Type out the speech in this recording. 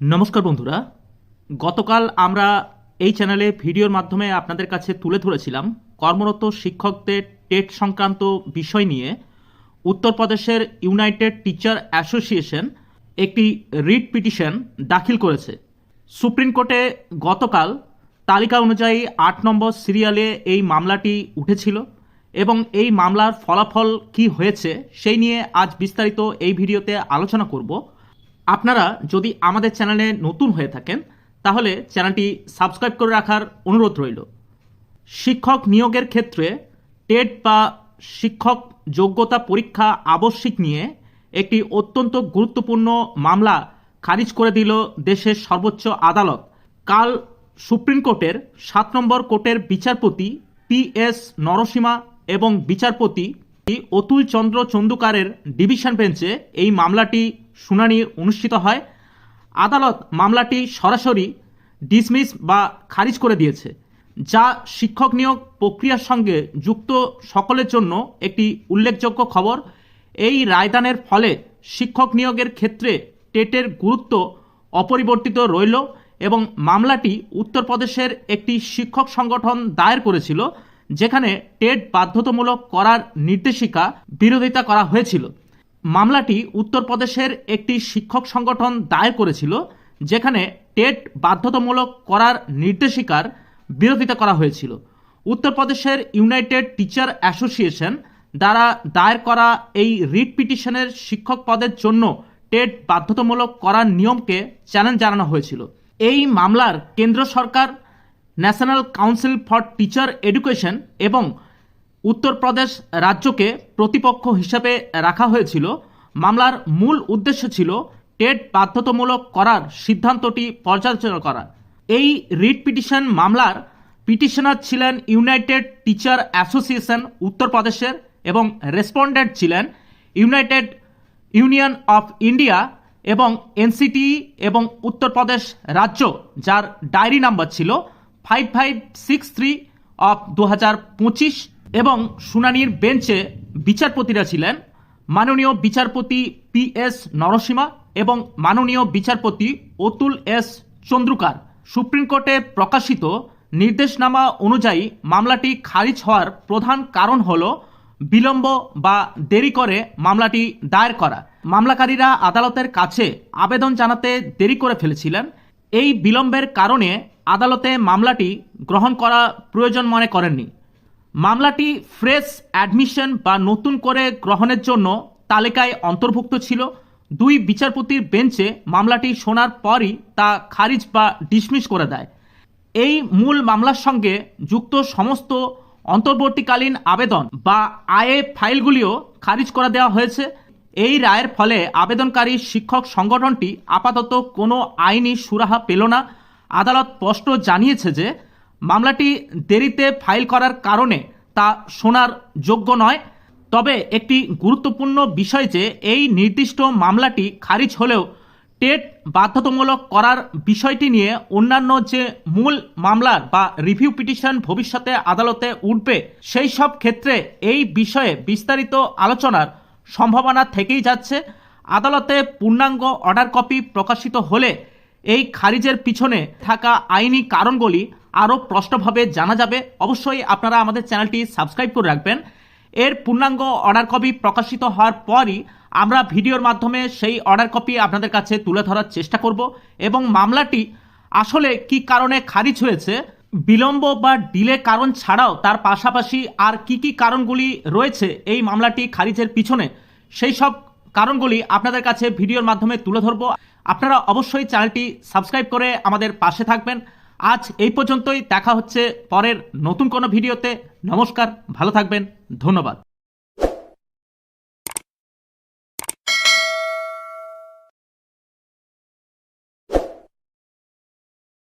নমস্কার বন্ধুরা। গতকাল আমরা এই চ্যানেলে ভিডিওর মাধ্যমে আপনাদের কাছে তুলে ধরেছিলাম কর্মরত শিক্ষকদের টেট সংক্রান্ত বিষয় নিয়ে। উত্তরপ্রদেশের ইউনাইটেড টিচার অ্যাসোসিয়েশন একটি রিট পিটিশন দাখিল করেছে। সুপ্রিম কোর্টে গতকাল তালিকা অনুযায়ী আট নম্বর সিরিয়ালে এই মামলাটি উঠেছিল এবং এই মামলার ফলাফল কি হয়েছে সেই নিয়ে আজ বিস্তারিত এই ভিডিওতে আলোচনা করব। আপনারা যদি আমাদের চ্যানেলে নতুন হয়ে থাকেন, তাহলে চ্যানেলটি সাবস্ক্রাইব করে রাখার অনুরোধ রইল। শিক্ষক নিয়োগের ক্ষেত্রে টেট বা শিক্ষক যোগ্যতা পরীক্ষা আবশ্যিক নিয়ে একটি অত্যন্ত গুরুত্বপূর্ণ মামলা খারিজ করে দিল দেশের সর্বোচ্চ আদালত। কাল সুপ্রিম কোর্টের সাত নম্বর কোর্টের বিচারপতি পি এস নরসীমা এবং বিচারপতি অতুল চন্দ্র চন্দুকারের ডিভিশন বেঞ্চে এই মামলাটি শুনানি অনুষ্ঠিত হয়। আদালত মামলাটি সরাসরি ডিসমিস বা খারিজ করে দিয়েছে, যা শিক্ষক নিয়োগ প্রক্রিয়ার সঙ্গে যুক্ত সকলের জন্য একটি উল্লেখযোগ্য খবর। এই রায়দানের ফলে শিক্ষক নিয়োগের ক্ষেত্রে টেটের গুরুত্ব অপরিবর্তিত রইল এবং মামলাটি উত্তরপ্রদেশের একটি শিক্ষক সংগঠন দায়ের করেছিল, যেখানে টেট বাধ্যতামূলক করার নির্দেশিকা বিরোধিতা করা হয়েছিল। মামলাটি উত্তরপ্রদেশের একটি শিক্ষক সংগঠন দায়ের করেছিল, যেখানে টেট বাধ্যতামূলক করার নির্দেশিকার বিরোধিতা করা হয়েছিল। উত্তরপ্রদেশের ইউনাইটেড টিচার অ্যাসোসিয়েশন দ্বারা দায়ের করা এই রিট পিটিশনের শিক্ষক পদের জন্য টেট বাধ্যতামূলক করার নিয়মকে চ্যালেঞ্জ জানানো হয়েছিল। এই মামলার কেন্দ্র সরকার, national council for teacher education এবং উত্তরপ্রদেশ রাজ্যকে প্রতিপক্ষ হিসাবে রাখা হয়েছিল। মামলার মূল উদ্দেশ্য ছিল টেট বাধ্যতামূলক করার সিদ্ধান্তটি পর্যালোচনা করা এই রিট পিটিশন মামলার পিটিশনার ছিলেন ইউনাইটেড টিচার অ্যাসোসিয়েশন উত্তরপ্রদেশের এবং রেসপন্ডেন্ট ছিলেন ইউনাইটেড ইউনিয়ন অফ ইন্ডিয়া এবং এনসিটি এবং উত্তরপ্রদেশ রাজ্য, যার ডায়েরি নাম্বার ছিল five five six three of দু হাজার পঁচিশ। এবং শুনানির বেঞ্চে বিচারপতিরা ছিলেন মাননীয় বিচারপতি পি এস নরসীমা এবং মাননীয় বিচারপতি অতুল এস চন্দ্রুকার। সুপ্রিম কোর্টে প্রকাশিত নির্দেশনামা অনুযায়ী মামলাটি খারিজ হওয়ার প্রধান কারণ হল বিলম্ব বা দেরি করে মামলাটি দায়ের করা। মামলাকারীরা আদালতের কাছে আবেদন জানাতে দেরি করে ফেলেছিলেন। এই বিলম্বের কারণে আদালতে মামলাটি গ্রহণ করা প্রয়োজন মনে করেননি। মামলাটি ফ্রেশ অ্যাডমিশন বা নতুন করে গ্রহণের জন্য তালিকায় অন্তর্ভুক্ত ছিল। দুই বিচারপতির বেঞ্চে মামলাটি শোনার পরই তা খারিজ বা ডিসমিস করে দেয়। এই মূল মামলার সঙ্গে যুক্ত সমস্ত অন্তর্বর্তীকালীন আবেদন বা আয়ে ফাইলগুলিও খারিজ করে দেওয়া হয়েছে। এই রায়ের ফলে আবেদনকারী শিক্ষক সংগঠনটি আপাতত কোনো আইনি সুরাহা পেল না। আদালত স্পষ্ট জানিয়েছে যে মামলাটি দেরিতে ফাইল করার কারণে তা শোনার যোগ্য নয়। তবে একটি গুরুত্বপূর্ণ বিষয় যে, এই নির্দিষ্ট মামলাটি খারিজ হলেও টেট বাধ্যতামূলক করার বিষয়টি নিয়ে অন্যান্য যে মূল মামলার বা রিভিউ পিটিশন ভবিষ্যতে আদালতে উঠবে, সেই সব ক্ষেত্রে এই বিষয়ে বিস্তারিত আলোচনার সম্ভাবনা থেকেই যাচ্ছে। আদালতে পূর্ণাঙ্গ অর্ডার কপি প্রকাশিত হলে এই খারিজের পিছনে থাকা আইনি কারণগুলি আরও স্পষ্টভাবে জানা যাবে, অবশ্যই আপনারা আমাদের চ্যানেলটি সাবস্ক্রাইব করে রাখবেন। এর পূর্ণাঙ্গ অর্ডার কপি প্রকাশিত হওয়ার পরই আমরা ভিডিওর মাধ্যমে সেই অর্ডার কপি আপনাদের কাছে তুলে ধরার চেষ্টা করব এবং মামলাটি আসলে কি কারণে খারিজ হয়েছে, বিলম্ব বা ডিলে কারণ ছাড়াও তার পাশাপাশি আর কি কি কারণগুলি রয়েছে এই মামলাটি খারিজের পিছনে, সেই সব কারণগুলি আপনাদের কাছে ভিডিওর মাধ্যমে তুলে ধরবো। আপনারা অবশ্যই চ্যানেলটি সাবস্ক্রাইব করে আমাদের পাশে থাকবেন। আজ এই পর্যন্তই। দেখা হচ্ছে পরের নতুন কোনো ভিডিওতে। নমস্কার ভালো থাকবেন ধন্যবাদ।